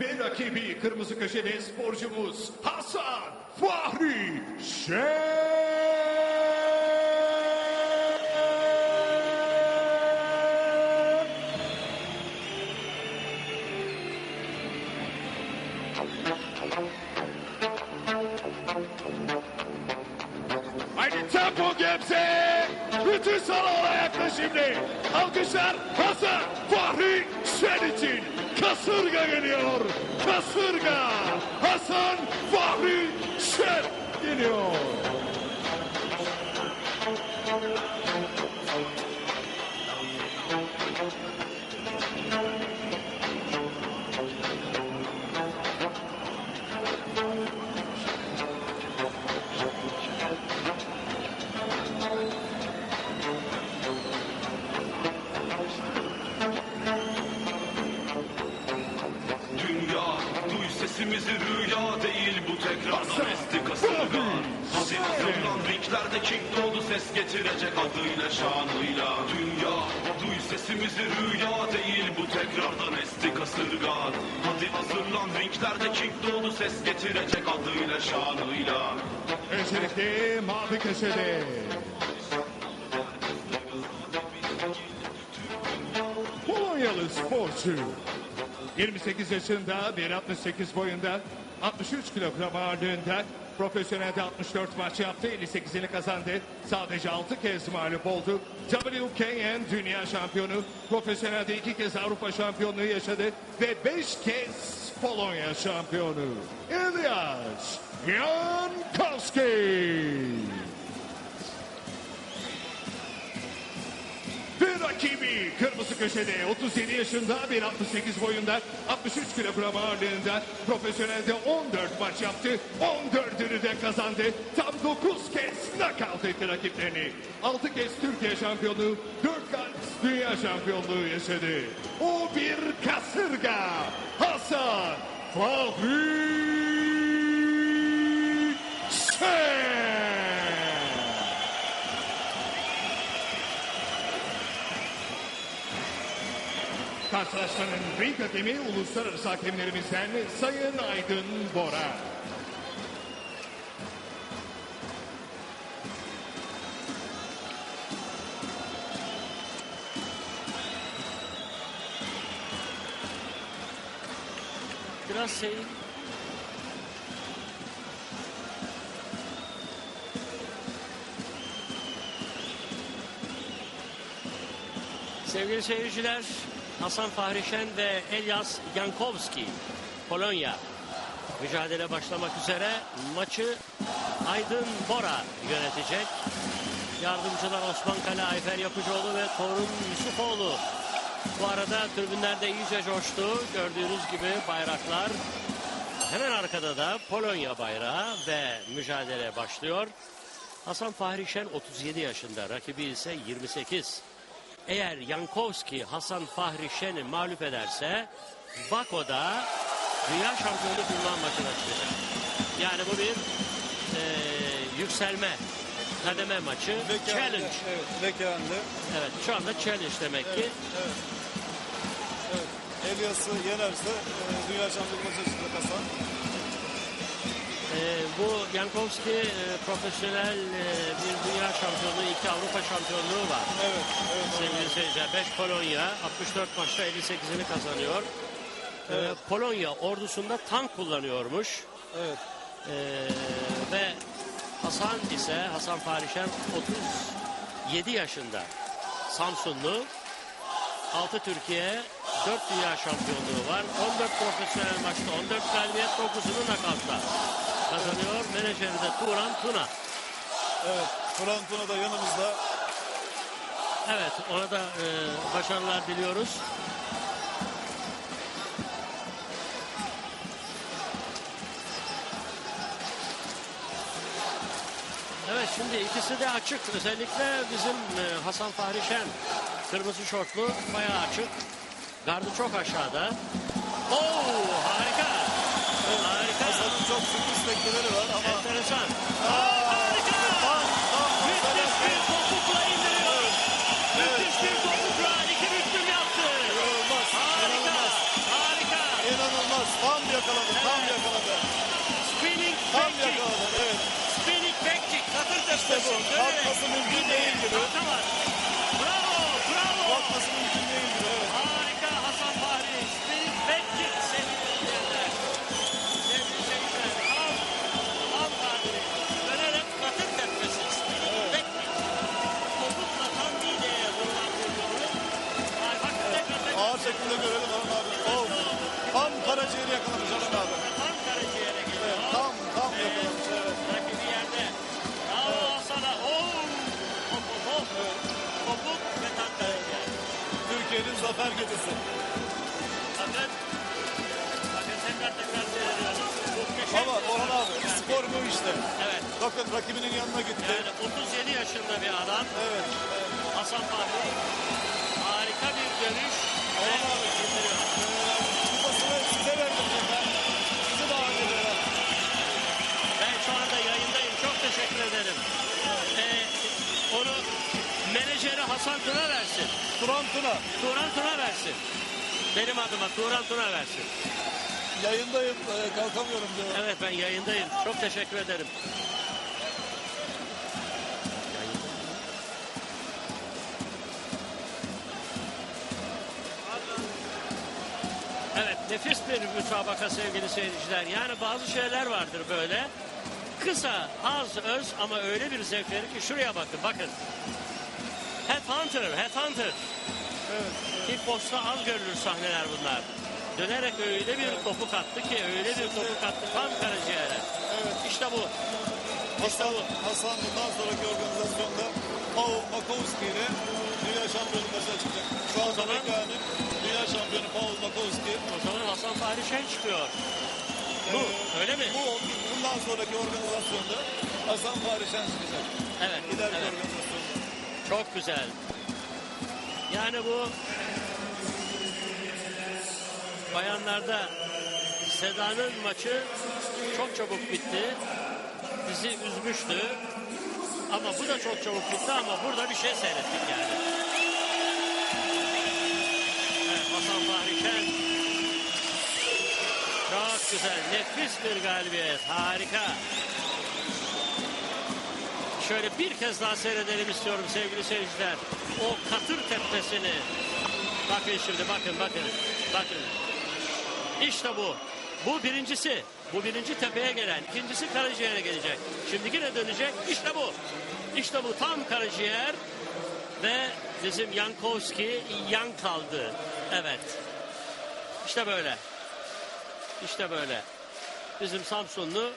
Ve rakibi kırmızı köşede sporcumuz Hasan Fahri Şen. Haydi tempo Gebze. Bütün salon ayakta şimdi. Alkışlar Hasan Fahri Şen için. Kasırga geliyor. Kasırga. Hasan Fahri Şen geliyor. Sesimizi rüya değil bu tekrardan esti kasırga Hadi hazırlan ringlerde King doğdu ses getirecek adıyla şanıyla. Dünya duy sesimizi rüya değil bu tekrardan esti kasırga Hadi hazırlan ringlerde King doğdu ses getirecek adıyla şanıyla. Öncelikle mavi köşede. Polonyalı sporcu. 28 yaşında, 1.68 boyunda, 63 kilogram ağırlığında, profesyonelde 64 maç yaptı, 58'ini kazandı. Sadece 6 kez mağlup oldu. WKN Dünya Şampiyonu, profesyonelde 2 kez Avrupa Şampiyonluğu yaşadı ve 5 kez Polonya Şampiyonu. İlyas Jankowski. Rakibi kırmızı köşede 37 yaşında 1.68 boyunda 63 kilogram ağırlığında profesyonelde 14 maç yaptı 14'ünü de kazandı. Tam 9 kez knockout etti rakiplerini. 6 kez Türkiye şampiyonluğu 4 kez dünya şampiyonluğu yaşadı. O bir kasırga. Hasan Fahri Şen. Karşılaşmanın ring hakemi uluslararası hakemlerimizden Sayın Aydın Bora. Biraz şey Sevgili seyirciler, Hasan Fahrişen ve Elias Jankowski, Polonya. Mücadele başlamak üzere maçı Aydın Bora yönetecek. Yardımcılar Osman Kale, Ayfer Yapıcıoğlu ve Torun Yusufoğlu. Bu arada tribünlerde iyice coştu. Gördüğünüz gibi bayraklar. Hemen arkada da Polonya bayrağı ve mücadele başlıyor. Hasan Fahrişen 37 yaşında, rakibi ise 28. Eğer Yankowski Hasan Fahri Şen'i mağlup ederse Bako'da dünya şampiyonu ünvan maçına çıkacak. Yani bu bir e, yükselme kademe maçı. Challenge. Evet. Evet şu anda challenge demek ki. Evet. Evet. Elias'ı yenerse e, dünya şampiyonu maçı çıkacak Hasan. E, bu Yankowski e, profesyonel e, bir dünya şampiyonluğu, iki Avrupa şampiyonluğu var. Evet. Evet. Sevgili seyirciler 5 Polonya 64 maçta 58'ini kazanıyor. E, Evet. Polonya ordusunda tank kullanıyormuş. Evet. Ee, ve Hasan ise Hasan Farişen 37 yaşında. Samsunlu. 6 Türkiye, 4 dünya şampiyonluğu var. 14 profesyonel maçta 14 galibiyet 9'unu nakavtla kazanıyor. Menajeri de Turan Tuna. Evet. Turan Tuna da yanımızda. Evet ona da e, başarılar diliyoruz. Evet şimdi ikisi de açık. Özellikle bizim e, Hasan Fahri Şen kırmızı şortlu bayağı açık. Gardı çok aşağıda. Oo harika çok sürpriz dakikaları var ama... Enteresan. Aa, harika! Tam, tam Müthiş bir topukla indiriyor. Evet. Müthiş bir topukla iki büklüm yaptı. İnanılmaz. Harika. İnanılmaz. Harika. İnanılmaz. Tam yakaladı. Evet. Tam yakaladı. Spinning tam back yakaladı. Evet. Spinning back kick. Katır işte bu. Kalkması mümkün değil gibi. Atamaz. Zafer gecesi. Bakın. Bakın tekrar tekrar. Ama Orhan abi spor bu işte. Evet. Bakın rakibinin yanına gitti. Yani 37 yaşında bir adam. Evet. Hasan Fahri. Harika bir dönüş. Orhan abi. Getiriyor. Kupasını size verdim. Sizi davet ediyorum. Ben şu anda yayındayım. Çok teşekkür ederim. Ee, onu menajeri Hasan Tuna versin. Turan Tuna. Turan Tuna versin. Benim adıma Turan Tuna versin. Yayındayım. e, kalkamıyorum diyor. Evet ben yayındayım. Çok teşekkür ederim. Evet nefis bir müsabaka sevgili seyirciler. Yani bazı şeyler vardır böyle. Kısa, az, öz ama öyle bir zevk verir ki şuraya bakın bakın. Headhunter, Headhunter. Kickbox'ta az görülür sahneler bunlar. Dönerek öyle bir topuk attı ki öyle bir topuk attı tam karaciğere. Evet. İşte bu. İşte Hasan, bu. Hasan bundan sonraki organizasyonda Paul Makowski ile dünya şampiyonu başına çıkacak. Şu an zaman- yani dünya şampiyonu Paul Makowski. O zaman Hasan Fahri Şen çıkıyor. Bu, Ee, öyle mi? Bu bundan sonraki organizasyonda Hasan Fahri Şen çıkacak. Evet. İleriki evet. organizasyonda. Çok güzel. Yani bu bayanlarda Seda'nın maçı çok çabuk bitti. Bizi üzmüştü. Ama bu da çok çabuk bitti ama burada bir şey seyrettik yani. Evet, Hasan Fahri Şen. Çok güzel. Nefis bir galibiyet. Harika. Şöyle bir kez daha seyredelim istiyorum sevgili seyirciler. O katır tepesini. Bakın şimdi bakın bakın. Bakın. İşte bu. Bu birincisi. Bu birinci tepeye gelen. ikincisi karaciğere gelecek. Şimdi yine dönecek. İşte bu. İşte bu tam karaciğer. Ve bizim Yankowski yan kaldı. Evet. İşte böyle. İşte böyle. Bizim Samsunlu